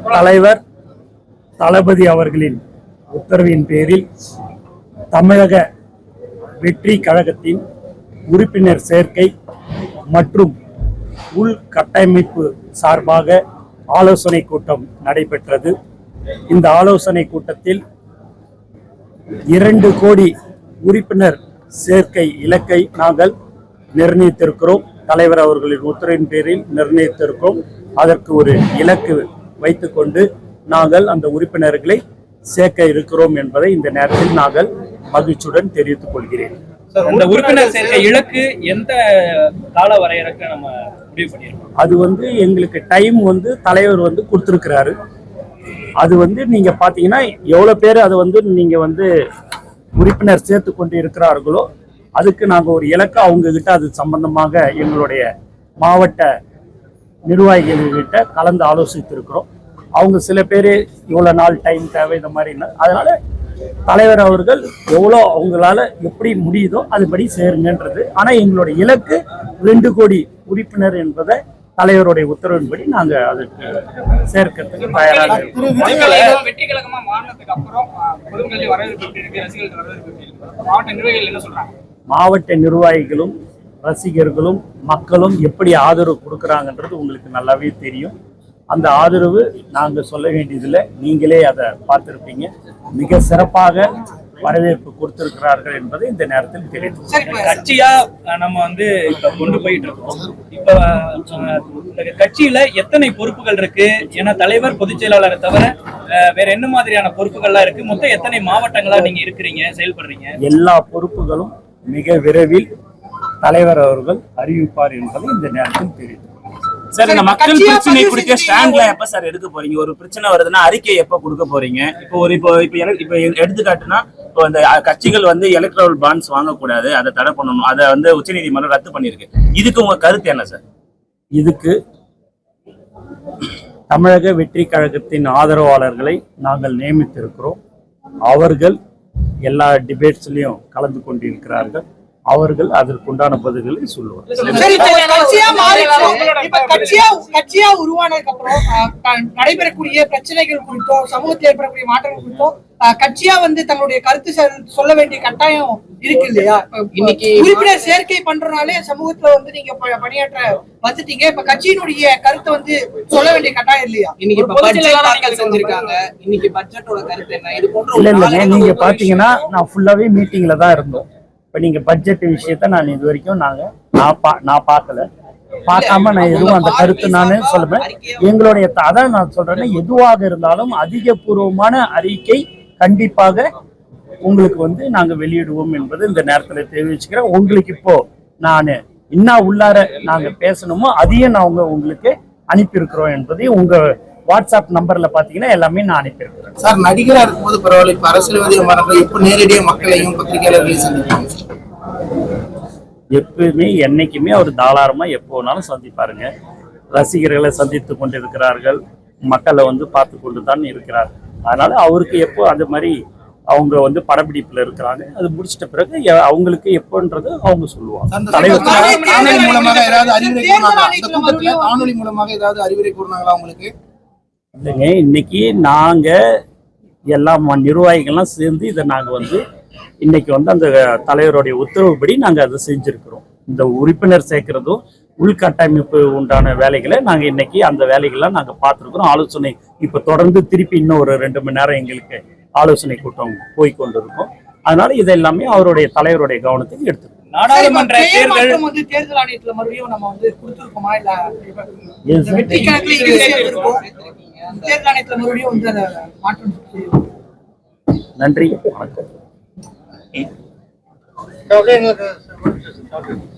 தலைவர் தளபதி அவர்களின் உத்தரவின் பேரில் தமிழக வெற்றி கழகத்தின் உறுப்பினர் சேர்க்கை மற்றும் உள்கட்டமைப்பு சார்பாக ஆலோசனை கூட்டம் நடைபெற்றது. இந்த ஆலோசனை கூட்டத்தில் இரண்டு கோடி உறுப்பினர் சேர்க்கை இலக்கை நாங்கள் நிர்ணயித்திருக்கிறோம். தலைவர் அவர்களின் உத்தரவின் பேரில் நிர்ணயித்திருக்கிறோம். அதற்கு ஒரு இலக்கு வைத்துக்கொண்டு நாங்கள் அந்த உறுப்பினர்களை சேர்க்க இருக்கிறோம் என்பதை இந்த நேரத்தில் நாங்கள் மகிழ்ச்சியுடன் தெரிவித்துக் கொள்கிறேன். அந்த உறுப்பினர் சேர்க்கை இலக்கு எந்த கால வரையறைக்கு நம்ம முடிவு பண்ணியிருக்கோம்? அது வந்து எங்களுக்கு டைம் வந்து தலைவர் வந்து கொடுத்துருக்கிறாரு. அது வந்து நீங்க பாத்தீங்கன்னா எவ்வளவு பேர் அதை வந்து நீங்க வந்து உறுப்பினர் சேர்த்து கொண்டு இருக்கிறார்களோ அதுக்கு நாங்க ஒரு இலக்கு அவங்க கிட்ட அது சம்பந்தமாக எங்களுடைய மாவட்ட நிர்வாகிகள்கிட்ட கலந்து ஆலோசித்திருக்கிறோம். அவங்க சில பேர் இவ்வளோ நாள் டைம் தேவை இந்த மாதிரி அதனால தலைவர் அவர்கள் எவ்வளோ அவங்களால எப்படி முடியுதோ அதுபடி சேருங்கன்றது. ஆனால் எங்களுடைய இலக்கு ரெண்டு கோடி உறுப்பினர் என்பதை தலைவருடைய உத்தரவின்படி நாங்கள் அதுக்கு சேர்க்கறதுக்கு தயாராக மாவட்ட நிர்வாகிகளும் ரசிகர்களும் மக்களும் எப்படி ஆதரவு கொடுக்குறாங்கன்றது உங்களுக்கு நல்லாவே தெரியும். அந்த ஆதரவு நாங்கள் சொல்ல வேண்டியதில்லை. நீங்களே அதை பார்த்துருப்பீங்க. மிக சிறப்பாக வரவேற்பு கொடுத்திருக்கிறார்கள் என்பதை இந்த நேரத்தில் இப்ப கட்சியா நம்ம வந்து இப்ப கொண்டு போயிட்டு இருக்கோம். இப்ப கட்சியில எத்தனை பொறுப்புகள் இருக்கு? ஏன்னா தலைவர் பொதுச் செயலாளரை தவிர வேற என்ன மாதிரியான பொறுப்புகள்லாம் இருக்கு? மொத்தம் எத்தனை மாவட்டங்களா நீங்க இருக்கிறீங்க செயல்படுறீங்க? எல்லா பொறுப்புகளும் மிக விரைவில் தலைவர் அவர்கள் அறிவிப்பார் என்பதை இந்த நேரத்தில் தெரிவித்து சார் இந்த மக்கள் பிரச்சனை குறித்த. ஸ்டாண்ட்ல எப்ப சார் எடுக்க போறீங்க? ஒரு பிரச்சனை வருதுன்னா அறிக்கை எப்ப கொடுக்க போறீங்க? இப்போ ஒரு இப்போ இப்போ இப்போ எடுத்துக்காட்டுனா இப்போ இந்த கட்சிகள் வந்து எலக்ட்ரல் பாண்ட்ஸ் வாங்கக்கூடாது. அதை தடை பண்ணணும். அதை வந்து உச்சநீதிமன்றம் ரத்து பண்ணிருக்கு இதுக்கு உங்க கருத்து என்ன சார்? இதுக்கு தமிழக வெற்றி கழகத்தின் ஆதரவாளர்களை நாங்கள் நியமித்திருக்கிறோம். அவர்கள் எல்லா டிபேட்ஸ்லயும் கலந்து கொண்டிருக்கிறார்கள். அவர்கள் அதற்குண்டான பதில்களை சொல்லுவார் நடைபெறக்கூடிய பிரச்சனைகள் குறித்தும் சமூகத்தில் ஏற்படக்கூடிய மாற்றங்கள் குறித்தும் அஹ், கட்சியா வந்து தங்களுடைய கருத்து சொல்- சொல்ல வேண்டிய கட்டாயம் இருக்கு இல்லையா? இப்ப இன்னைக்கு உறுப்பினர் சேர்க்கை பண்றதுனாலே சமூகத்துல வந்து நீங்க பணியாற்ற வந்துட்டீங்க. இப்ப கட்சியினுடைய கருத்தை வந்து சொல்ல வேண்டிய கட்டாயம் இல்லையா? இன்னைக்கு பட்ஜெட் செஞ்சிருக்காங்க. இன்னைக்கு பட்ஜெட்டோட கருத்து என்ன? இது போன்ற இல்ல நீங்க பாத்தீங்கன்னா நான் ஃபுல்லாவே மீட்டிங்ல தான் இருந்தோம். இப்ப நீங்க பட்ஜெட் விஷயத்த நான் இது வரைக்கும் நாங்க நான் பா நான் பார்க்கல. பார்க்காம நான் எதுவும் அந்த கருத்து நான் சொல்லுவேன் எங்களுடைய அதான் நான் சொல்றேன்னா எதுவாக இருந்தாலும் அதிகபூர்வமான அறிக்கை கண்டிப்பாக உங்களுக்கு வந்து நாங்க வெளியிடுவோம் என்பது இந்த நேரத்துல தெரிவிச்சுக்கிறேன். உங்களுக்கு இப்போ நான் என்ன உள்ளார நாங்க பேசணுமோ அதையும் நான் உங்க உங்களுக்கு அனுப்பியிருக்கிறோம் என்பதையும் உங்க வாட்ஸ்அப் நம்பர்ல பாத்தீங்கன்னா எல்லாமே நான் அனுப்பியிருக்கிறேன். சார் நடிகரா இருக்கும்போது பரவாயில்ல இப்ப அரசியல்வாதிகள் மரங்கள் இப்ப நேரடியா மக்களையும் பத்திரிகையாளர்களையும் சந்திப்பாங்க எப்பவுமே என்னைக்குமே அவர் தாராளமா எப்போ வேணாலும் சந்திப்பாருங்க. ரசிகர்களை சந்தித்து கொண்டிருக்கிறார்கள். மக்களை வந்து பார்த்து கொண்டு தான் இருக்கிறார். அதனால அவருக்கு எப்போ அந்த மாதிரி அவங்க வந்து படப்பிடிப்புல இருக்கிறாங்க அது முடிச்சிட்ட பிறகு அவங்களுக்கு எப்போன்றது அவங்க சொல்லுவாங்க. தலைவர் காணொலி மூலமாக ஏதாவது அறிவுரை கூறினாங்களா? காணொலி மூலமாக ஏதாவது அறிவுரை கூறினாங்களா உங்களுக்கு? இல்லைங்க இன்னைக்கு நாங்க எல்லா நிர்வாகிகள்லாம் சேர்ந்து இதை நாங்க வந்து இன்னைக்கு வந்து அந்த தலைவருடைய உத்தரவுப்படி நாங்க அதை செஞ்சிருக்கிறோம். இந்த உறுப்பினர் சேர்க்கிறதும் உள்கட்டமைப்பு உண்டான வேலைகளை நாங்க இன்னைக்கு அந்த வேலைகள்லாம் நாங்க பார்த்துருக்குறோம். ஆலோசனை இப்ப தொடர்ந்து திருப்பி இன்னும் ஒரு ரெண்டு மணி நேரம் எங்களுக்கு ஆலோசனை கூட்டம் போய் கொண்டிருக்கோம். அதனால இது எல்லாமே அவருடைய தலைவருடைய கவனத்துக்கு எடுத்துக்கணும். நாடாளுமன்ற தேர்தல் தேர்தல் ஆணையத்துல மறுபடியும் நம்ம வந்து கொடுத்துருக்கோமா? இல்ல கணக்குல இங்க சேர்த்திருக்கோம். தேர்தல் ஆணையத்துல மறுபடியும் வந்து அதை மாற்றம் செய்யணும். நன்றி வணக்கம்